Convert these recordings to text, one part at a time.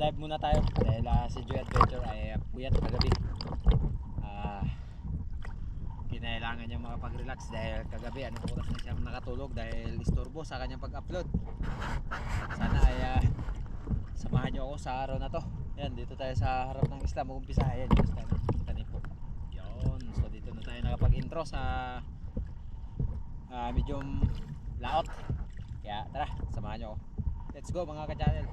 dive muna tayo dahil ah, si Joy Adventure ay uh, puyat kagabi. Ah, kinailangan niya makapag-relax dahil kagabi anong oras na siya nakatulog dahil istorbo sa kanyang pag-upload. Sana ay ah, samahan niyo ako sa araw na to. Yan, dito tayo sa harap ng isla. Mag-umpisa. Ayan, yung isla. Tani po. Yun. So, dito na tayo nakapag-intro sa ah, medium laot. Kaya, tara, samahan niyo ako. Let's go mga ka-channel.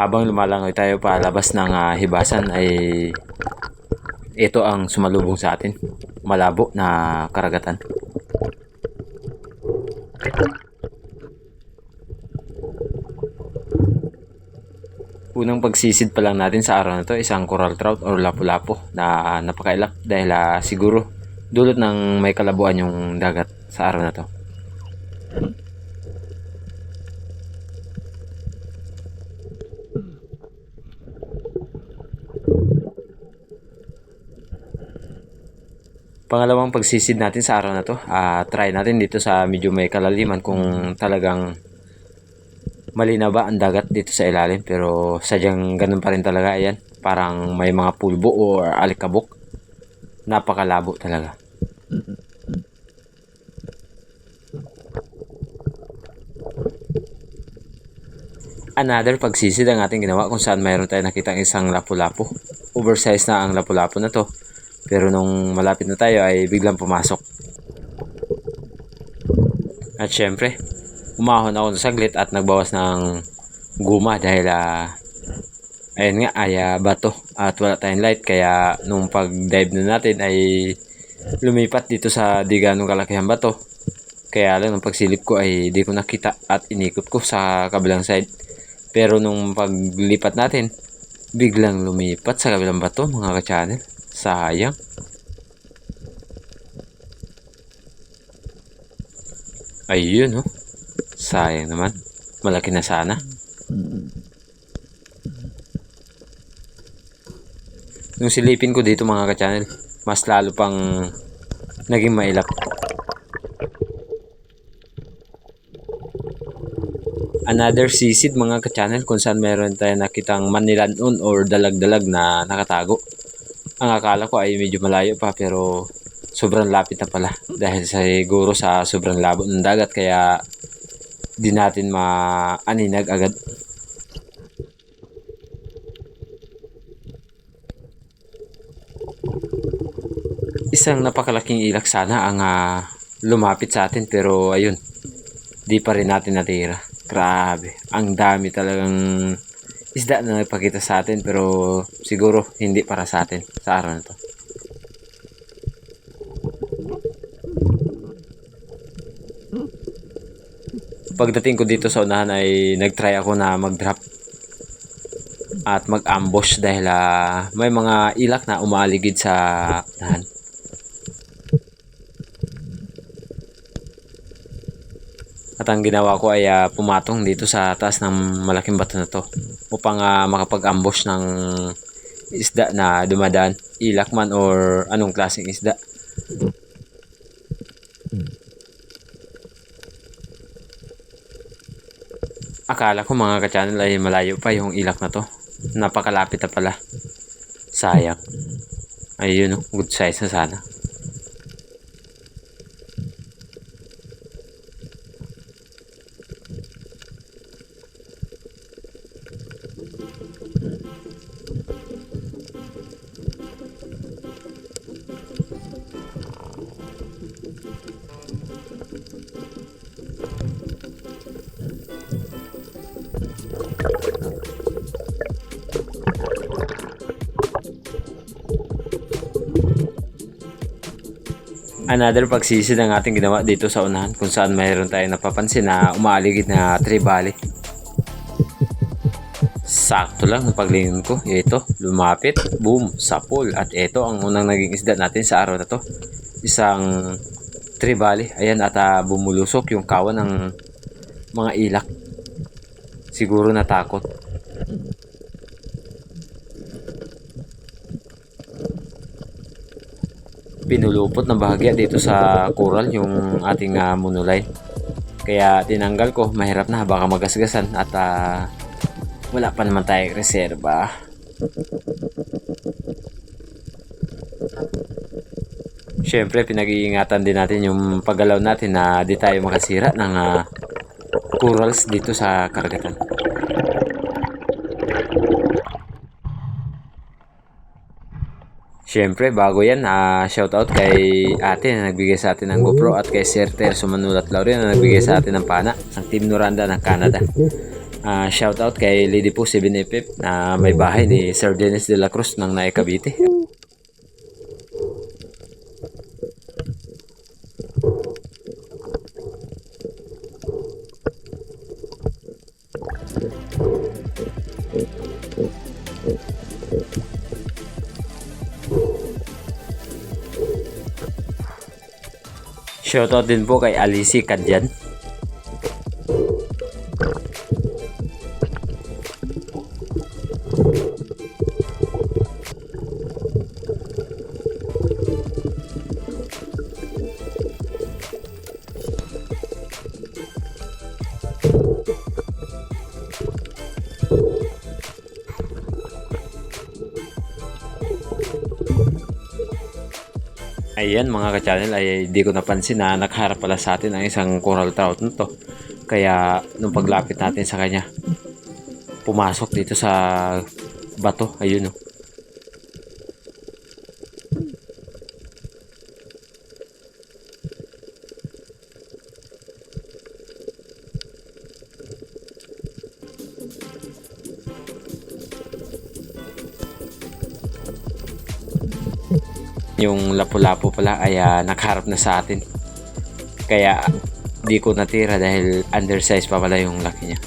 habang lumalangoy tayo palabas ng ah, hibasan ay ito ang sumalubong sa atin. Malabo na karagatan. Unang pagsisid pa lang natin sa araw na to isang coral trout or lapu-lapu na napakailak dahil ah, siguro dulot ng may kalabuan yung dagat sa araw na to. Pangalawang pagsisid natin sa araw na to, ah, try natin dito sa medyo may kalaliman kung talagang malinaw ba ang dagat dito sa ilalim. Pero sadyang ganun pa rin talaga. Ayan, parang may mga pulbo o alikabok. Napakalabo talaga. Another pagsisid ang ating ginawa kung saan mayroon tayo nakitang isang lapu-lapu. Oversize na ang lapu-lapu na to. Pero nung malapit na tayo ay biglang pumasok. At syempre, umahon ako ng saglit at nagbawas ng guma dahil ah, ayun nga ay ah, bato at wala tayong light kaya nung pag-dive na natin ay lumipat dito sa di ganong kalakihan bato. Kaya lang nung pagsilip ko ay di ko nakita at inikot ko sa kabilang side. Pero nung paglipat natin, biglang lumipat sa kabilang bato mga ka-channel. Sayang. Ayun, oh. Sayang naman. Malaki na sana. Nung silipin ko dito mga ka-channel, mas lalo pang naging mailap. Another sisid mga ka-channel kung saan meron tayo nakitang manilanon or dalag-dalag na nakatago. Ang akala ko ay medyo malayo pa pero sobrang lapit na pala dahil siguro sa sobrang labo ng dagat kaya di natin maaninag agad. Isang napakalaking ilak sana ang ah, lumapit sa atin pero ayun, di pa rin natin natira. Grabe, ang dami talagang isda na nagpakita sa atin pero siguro hindi para sa atin sa araw na to. Pagdating ko dito sa unahan ay nagtry ako na mag-drop at mag-ambush dahil ah, may mga ilak na umaaligid sa unahan. At ang ginawa ko ay ah, pumatong dito sa taas ng malaking bato na to upang ah, makapag-ambush ng isda na dumadaan, ilak man or anong klaseng isda. Akala ko mga ka-channel ay malayo pa yung ilak na to. Napakalapit na pala. Sayang. Ayun oh, good size na sana. Another pagsisid ang ating ginawa dito sa unahan kung saan mayroon tayong napapansin na umaaligid na valley. Sakto lang ng paglingon ko. Ito, lumapit, boom, sapol. At ito ang unang naging isda natin sa araw na to. Isang valley. Ayan, at ah, bumulusok yung kawan ng mga ilak. Siguro natakot. Pinulupot ng bahagya dito sa coral yung ating uh, monoline. Kaya tinanggal ko, mahirap na baka magasgasan at ah, wala pa naman tayong reserba. Siyempre, pinag-iingatan din natin yung paggalaw natin na di tayo makasira ng ah, corals dito sa karagatan. Siyempre, bago yan, ah, shoutout kay ate na nagbigay sa atin ng GoPro at kay Sir Terso Manulat Lauren na nagbigay sa atin ng pana ng Team Noranda ng Canada. Ah, shoutout kay Lady Po 7FF na may bahay ni Sir Dennis de la Cruz ng Nae Shoutout din po kay Alice Kadyan. Ayan mga ka-channel ay di ko napansin na nakaharap pala sa atin ang isang coral trout nito. Kaya nung paglapit natin sa kanya, pumasok dito sa bato. Ayun oh. Yung lapu-lapu pala ay ah, nakaharap na sa atin. Kaya di ko natira dahil undersize pa pala yung laki niya.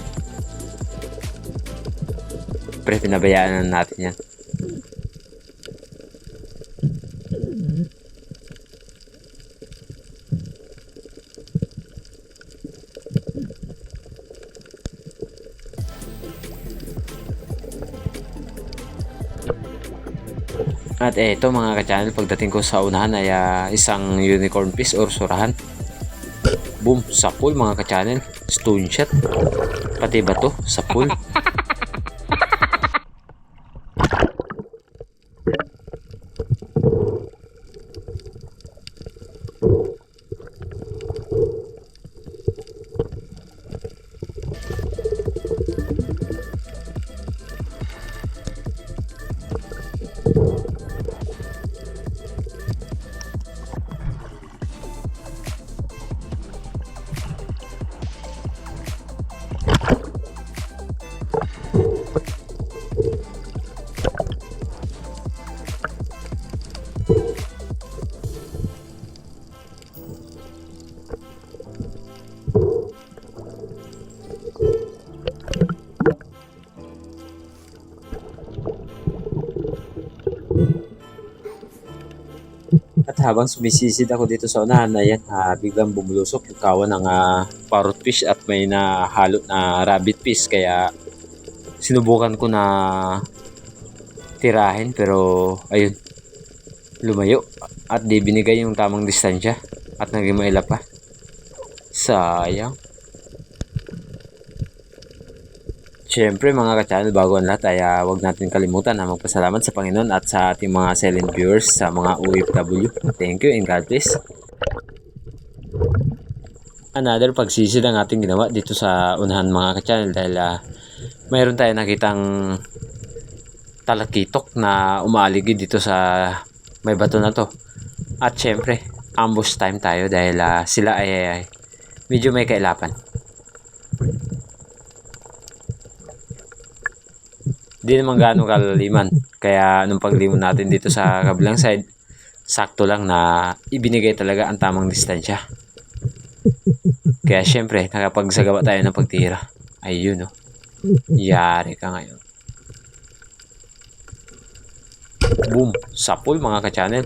Pre, pinabayaan na natin yan. At eto mga ka-channel, pagdating ko sa unahan ay ah, isang unicorn fish or surahan. Boom, sapul mga ka-channel. Stone shot. Pati bato, sapul. At habang sumisisid ako dito sa unahan, ayan, ah, biglang bumulusok yung kawan ng ah, parrot fish at may nahalo na rabbit fish. Kaya sinubukan ko na tirahin pero ayun, lumayo. At di binigay yung tamang distansya at naging maila pa. Sayang. Siyempre mga ka-channel, bago ang lahat ay ah, huwag natin kalimutan na magpasalamat sa Panginoon at sa ating mga silent viewers sa mga OFW. Thank you and God bless. Another pagsisid ang ating ginawa dito sa unahan mga ka-channel dahil ah, mayroon tayo nakitang talakitok na umaaligid dito sa may bato na to. At syempre, ambush time tayo dahil ah, sila ay, ay medyo may kailapan. Di naman gaano kalaliman. Kaya nung paglimon natin dito sa kabilang side, sakto lang na ibinigay talaga ang tamang distansya. Kaya syempre, nakapagsagawa tayo ng pagtira. Ayun, no. Yari ka ngayon. Boom! Sapul mga ka-channel.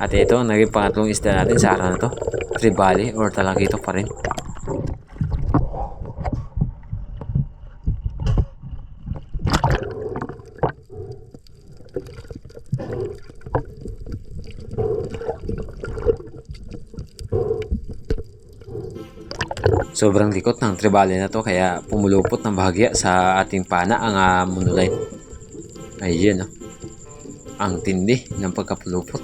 At ito, naging pangatlong isda natin sa araw na to. Tribali or talakito pa rin. Sobrang likot ng tribali na to kaya pumulupot ng bahagya sa ating pana ang uh, monolite. Ayun oh. Ang tindi ng pagkapulupot.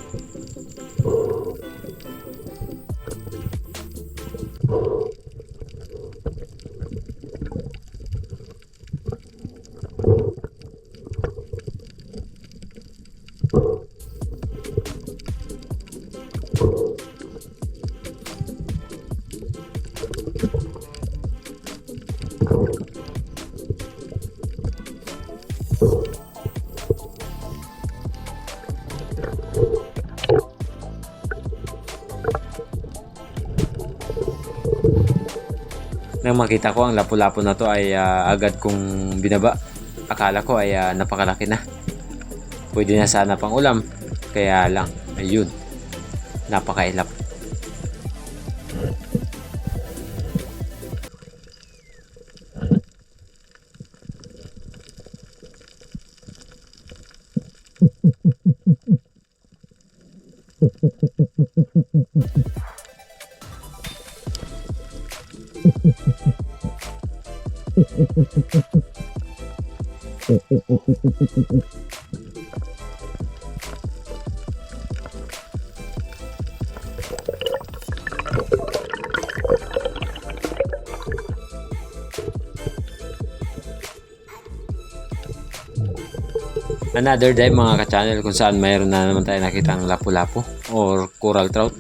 Nang makita ko ang lapu-lapu na to ay ah, agad kong binaba. Akala ko ay ah, napakalaki na. Pwede na sana pang ulam. Kaya lang, ayun. Napakailap. Another dive mga ka-channel kung saan mayroon na naman tayo nakitang lapu-lapu or coral trout.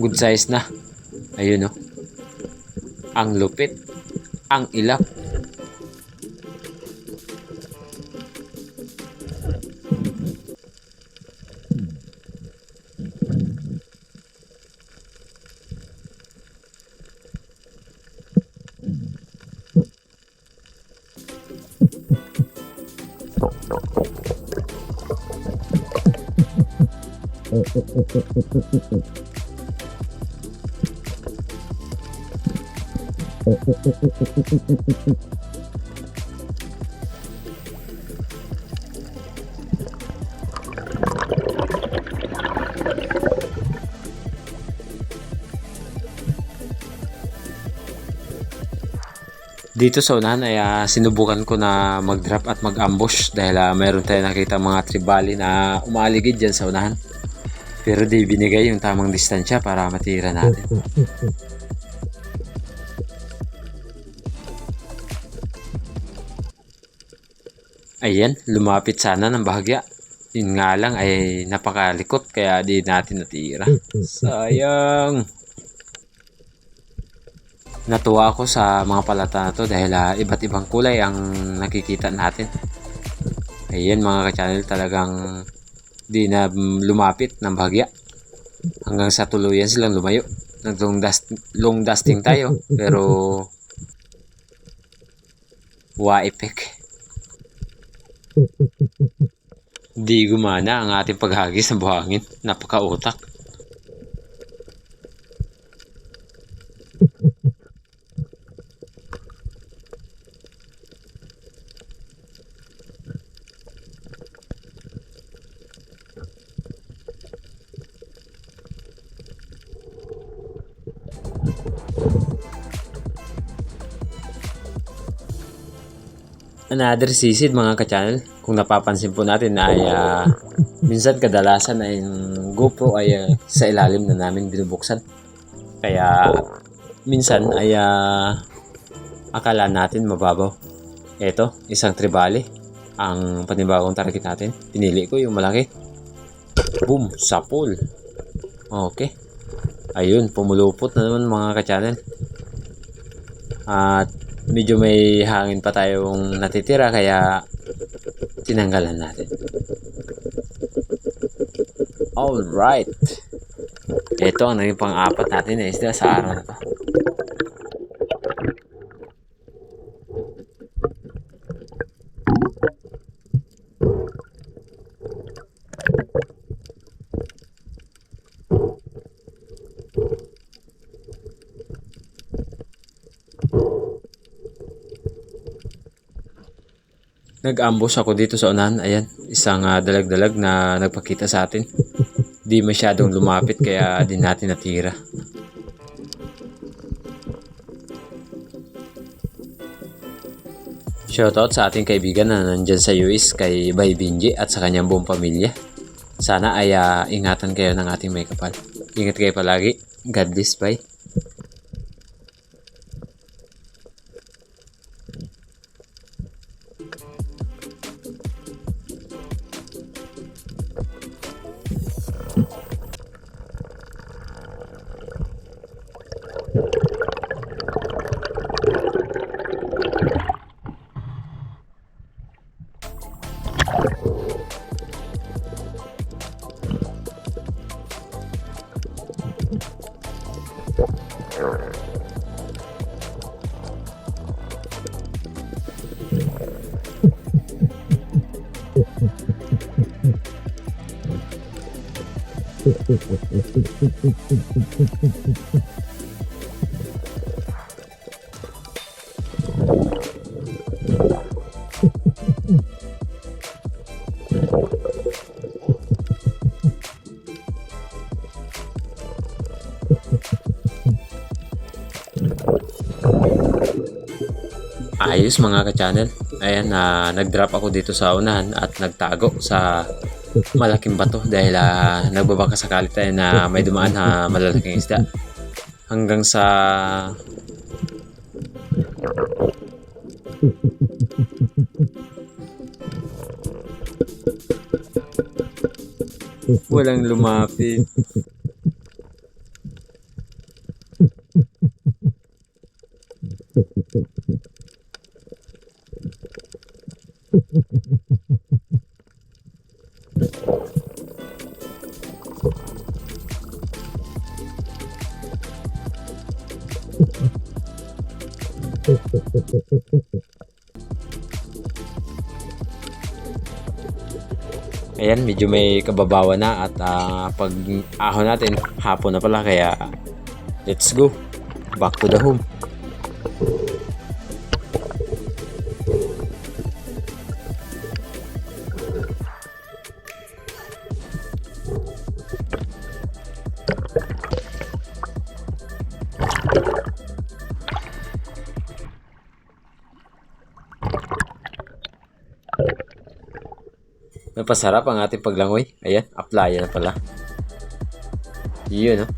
Good size na. Ayun oh. Ang lupit. Ang ilap. Dito sa unahan ay ah, sinubukan ko na mag-drop at mag-ambush dahil ah, mayroon tayo nakita mga tribali na umaaligid dyan sa unahan. Pero di binigay yung tamang distansya para matira natin. Ayan, lumapit sana ng bahagya. Yun nga lang ay napakalikot kaya di natin natira. Sayang! Natuwa ako sa mga palata na to dahil ah, iba't ibang kulay ang nakikita natin. Ayan mga ka-channel talagang di na mm, lumapit ng bahagya. Hanggang sa tuluyan silang lumayo. Nag-long dust, long dusting tayo pero waipek. Di gumana ang ating paghagis ng buhangin. Napakautak. Another sisid mga ka-channel. Kung napapansin po natin na ay ah, minsan kadalasan ay yung GoPro ay ah, sa ilalim na namin binubuksan. Kaya minsan ay ah, akala natin mababaw. Ito, isang tribali. Ang panibagong target natin. Pinili ko yung malaki. Boom! Sapol! Okay. Ayun, pumulupot na naman mga ka-channel. At medyo may hangin pa tayong natitira kaya tinanggalan natin. Alright. Ito ang naging pang-apat natin na isda sa araw na to. Nag-ambush ako dito sa unahan. Ayan, isang uh, dalag-dalag na nagpakita sa atin. Di masyadong lumapit kaya din natin natira. Shoutout sa ating kaibigan na nandyan sa US kay Bay Binji at sa kanyang buong pamilya. Sana ay uh, ingatan kayo ng ating may kapal. Ingat kayo palagi. God bless, bye. Ayos mga ka-channel. Ayan, na nag-drop ako dito sa unahan at nagtago sa malaking bato dahil ah, nagbabaka sakali tayo na may dumaan na malalaking isda. Hanggang sa walang lumapit. Ayan, medyo may kababawa na at ah, pag ahon natin, hapon na pala kaya let's go. Back to the home. Napasarap ang ating paglangoy. Ayan, apply na pala. Yun, no?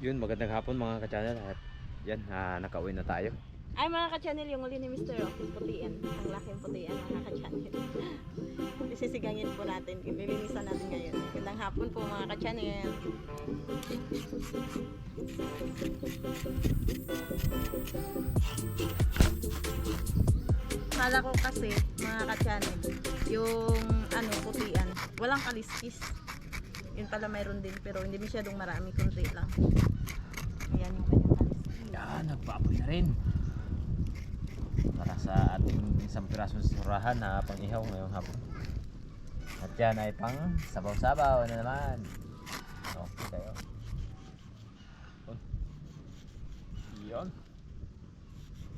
Yun, magandang hapon mga ka-channel yan, ah, nakauwi na tayo. Ay mga ka-channel, yung uli ni Mr. Rock, yung putian. Ang laking putian mga ka-channel. Isisigangin po natin, ililinisan natin ngayon. Magandang hapon po mga ka-channel. Kala ko kasi mga ka-channel, yung ano, putian, walang kaliskis. Yun pala mayroon din, pero hindi masyadong marami, kunti lang. Ayan yung kaliskis. Yan, nagbaboy na rin. Para sa ating isang pirasong surahan na pang-ihaw ngayong hapon. At yan ay pang sabaw-sabaw na naman. Okay kayo. Yun.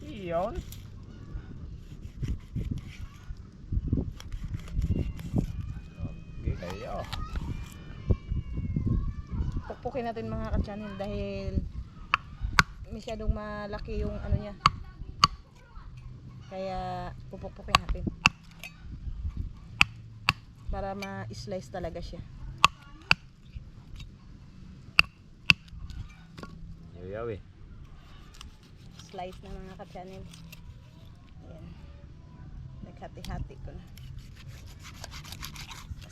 Yun. Okay kayo. pukpukin natin mga ka-channel dahil masyadong malaki yung ano niya. Kaya pupukpukin natin. Para ma-slice talaga siya. Yawi. Slice na mga ka-channel. Ayan. Naghati-hati ko na.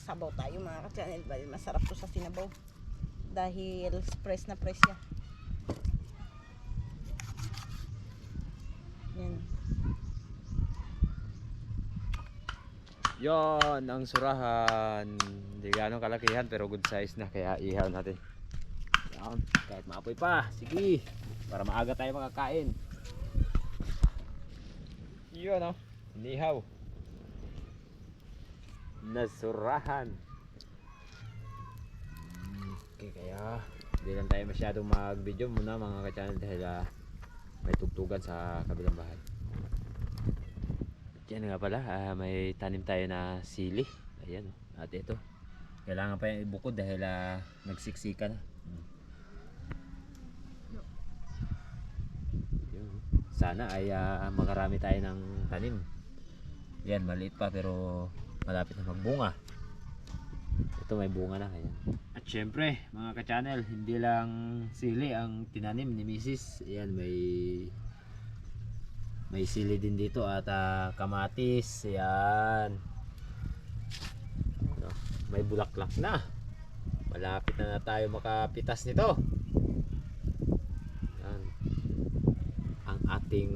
Sabaw tayo mga ka-channel masarap to sa sinabaw. Dahil press na press siya. Yan. Yon ang surahan. Hindi ganong kalakihan pero good size na kaya ihaw natin. Yan. Kahit maapoy pa. Sige. Para maaga tayo makakain. Yun oh. Nihaw. Nasurahan. Okay kaya. Hindi lang tayo masyadong mag-video muna mga ka-channel dahil ah, may tugtugan sa kabilang bahay. Yan nga pala, ah, may tanim tayo na sili. Ayan, at ito. Kailangan pa yung ibukod dahil ah, nagsiksika na. Sana ay ah, makarami tayo ng tanim. Yan, maliit pa pero malapit na magbunga. Ito may bunga na kaya. At syempre, mga ka-channel, hindi lang sili ang tinanim ni Mrs. Ayan, may may sili din dito at ah, kamatis. Ayan. Ano, may bulaklak na. Malapit na, na tayo makapitas nito. Ayan. Ang ating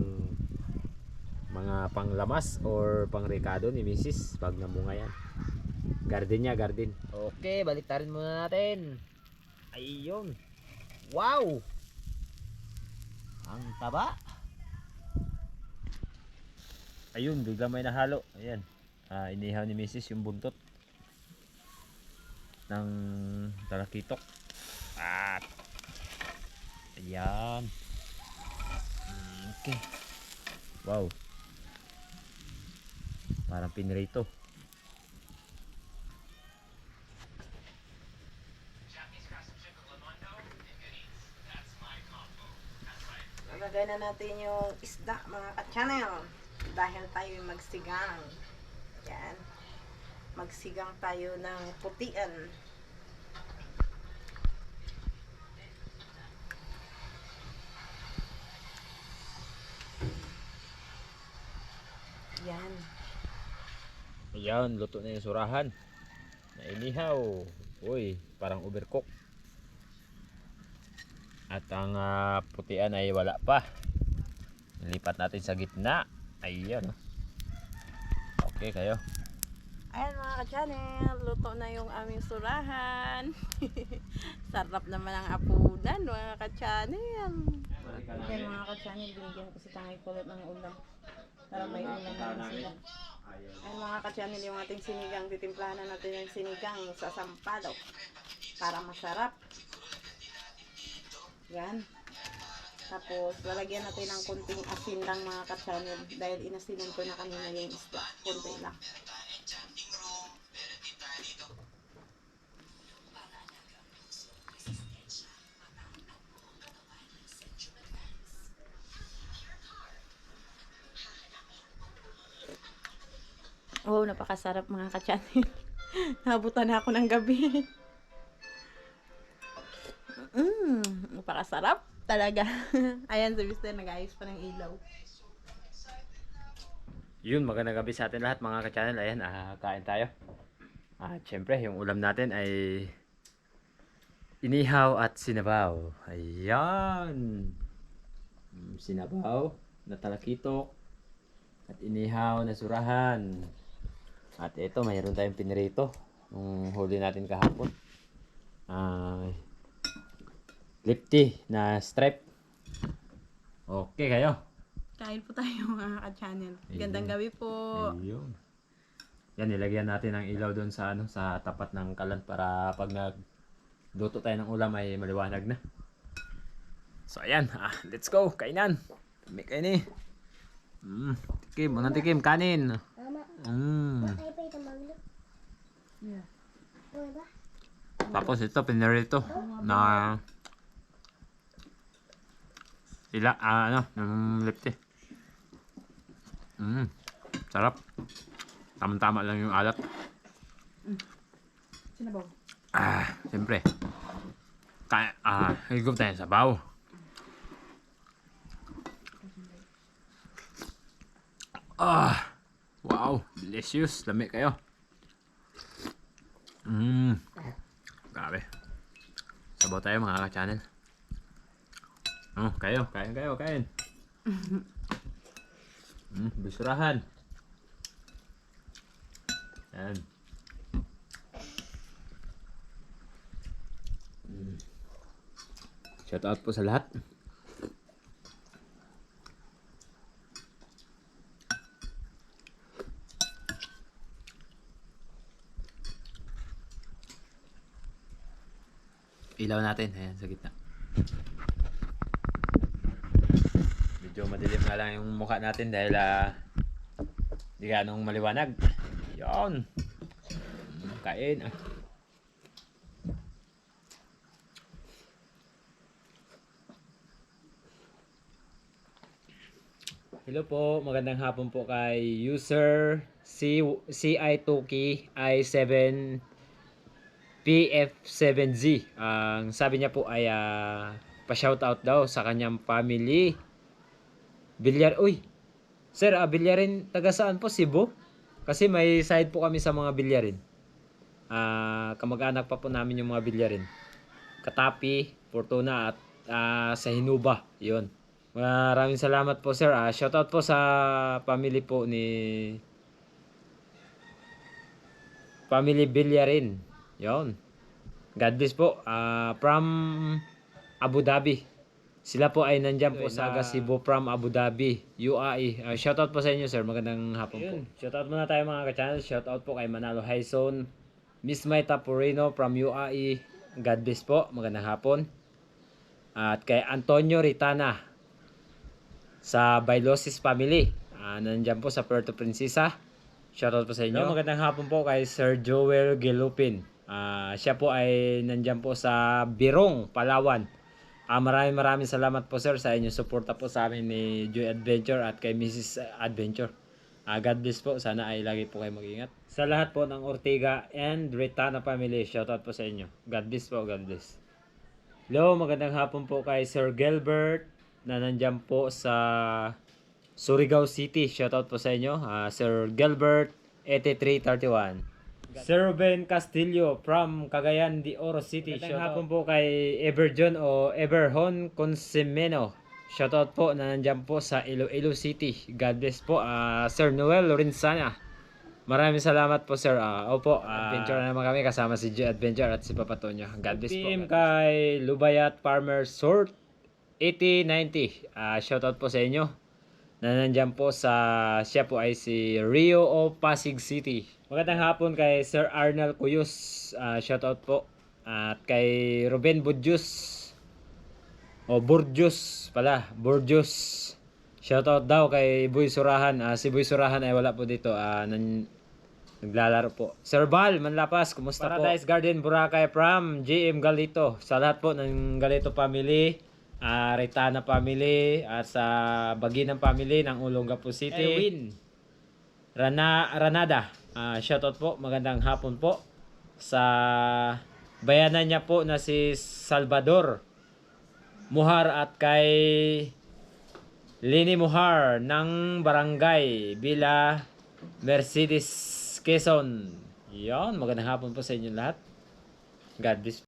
mga panglamas or pangrekado ni Mrs. pag namunga yan. Garden niya, garden. Okay, baliktarin muna natin. Ayun. Wow! Ang taba. Ayun, bigla may nahalo. Ayan. Ah, inihaw ni Mrs. yung buntot ng talakitok. At ayan. Okay. Wow. Parang pinrito. Lagay na natin yung isda mga ka-channel. Dahil tayo magsigang. Yan. Magsigang tayo ng putian. Yan. Ayan, luto na yung surahan. Na inihaw. Uy, parang overcook. At ang ah, putian ay wala pa. Nilipat natin sa gitna. Ayan. Okay kayo. Ayan mga ka-channel, luto na yung aming surahan. Sarap naman ang apudan mga ka-channel. Ayan mga ka-channel, binigyan ko si Tangay kulot ng ulam. Para may ulam na sila. Ayan mga ka-channel, yung ating sinigang, titimplahan na natin yung sinigang sa sampalok. Para masarap. Yan. Tapos, lalagyan natin ng kunting asin lang mga ka-channel. Dahil inasinan ko na kanina yung isda. Kunti lang. Wow, napakasarap mga ka-channel. Nabutan na ako ng gabi. Mmm, napakasarap talaga. Ayan, si Mister, nag-ayos pa ng ilaw. Yun, magandang gabi sa atin lahat mga ka-channel. Ayan, ah, kain tayo. At syempre, yung ulam natin ay inihaw at sinabaw. Ayan. Mm, Sinabaw na talakitok at inihaw na surahan. At ito, mayroon tayong pinirito. Nung huli natin kahapon. Ay, lipty na stripe. Okay kayo. Kain po tayo mga ka-channel. Gandang gabi po. Ayun. Yan, nilagyan natin ng ilaw doon sa ano sa tapat ng kalan para pag nag luto tayo ng ulam ay maliwanag na. So ayan, ah, let's go, kainan. Kami kain eh. Mm, tikim, unang tikim, kanin. Mm. Yeah. Tapos ito, pinarito na ila, ah, ano, ng lipte. Mm, sarap. Tama-tama lang yung alat. Sinabaw. Ah, siyempre. Kaya, ah, higop tayo sa baw. Ah, wow, delicious. Lami kayo. Mmm. Grabe. Sabaw tayo mga ka-channel. Oh, kayo, kain kayo, kain. Mm, bisurahan. Yan. Shout out po sa lahat. ilaw natin. Ayan, sa gitna. Medyo madilim nga lang yung mukha natin dahil ah, di ganong maliwanag. Yon. Kain. Ah. Hello po, magandang hapon po kay user C CI2K i7 PF7Z. Ang sabi niya po ay ah, pa-shoutout daw sa kanyang family. Bilyar, uy. Sir, ah, bilyarin taga saan po? Cebu? Kasi may side po kami sa mga bilyarin. Ah, kamag-anak pa po namin yung mga bilyarin. Katapi, Fortuna at ah, sa Hinuba. 'Yon. Maraming salamat po sir. Ah, shoutout po sa family po ni Family Bilyarin. 'Yon. God bless po. Ah, from Abu Dhabi. Sila po ay nandiyan po sa Cebu from Abu Dhabi, UAE. Ah, shoutout po sa inyo sir. Magandang hapon po. Shoutout muna tayo mga ka-channel. Shoutout po kay Manalo Zone. Miss Maita Purino from UAE. God bless po. Magandang hapon. At kay Antonio Ritana sa Bailosis family. Ah, nandyan po sa Puerto Princesa. Shoutout po sa inyo. magandang hapon po kay Sir Joel Gelupin. Ah, siya po ay nandyan po sa Birong, Palawan. Ah, maraming maraming salamat po sir sa inyong suporta po sa amin ni Joy Adventure at kay Mrs. Adventure. Ah, God bless po. Sana ay lagi po kayo mag-ingat. Sa lahat po ng Ortega and Retana family, shoutout po sa inyo. God bless po, God bless. Hello, magandang hapon po kay Sir Gilbert na nandyan po sa Surigao City. Shoutout po sa inyo. Ah, Sir Gilbert 8331. Sir Ben Castillo from Cagayan de Oro City. Magandang hapon po kay Everjon o Everhon Consemeno. Shoutout po na nandyan po sa Iloilo City. God bless po. Ah, Sir Noel Lorenzana. Maraming salamat po sir. Ah, opo, ah, adventure na naman kami kasama si G Adventure at si Papa Tonyo. God bless po. Team kay Lubayat Farmer Sort 8090. Ah, shoutout po sa inyo. Na nandyan po sa siya po ay si Rio o Pasig City. Magandang hapon kay Sir Arnel Cuyos. Ah, shoutout po. At kay Ruben Budjus. O Burjus pala, Burjus. Shoutout daw kay Boy Surahan. Ah, si Boy Surahan ay wala po dito. Ah, nan, naglalaro po. Sir Val, Manlapas, kumusta Paradise po? Garden, Boracay from GM Galito. Sa lahat po ng Galito family, ah, Retana family, at sa Baginang family ng Olongapo City. Erwin. Rana, Ranada. Ah, shoutout po, magandang hapon po. Sa bayanan niya po na si Salvador Muhar at kay Lini Muhar ng Barangay Bila Mercedes Quezon. Yon, magandang hapon po sa inyo lahat. God bless.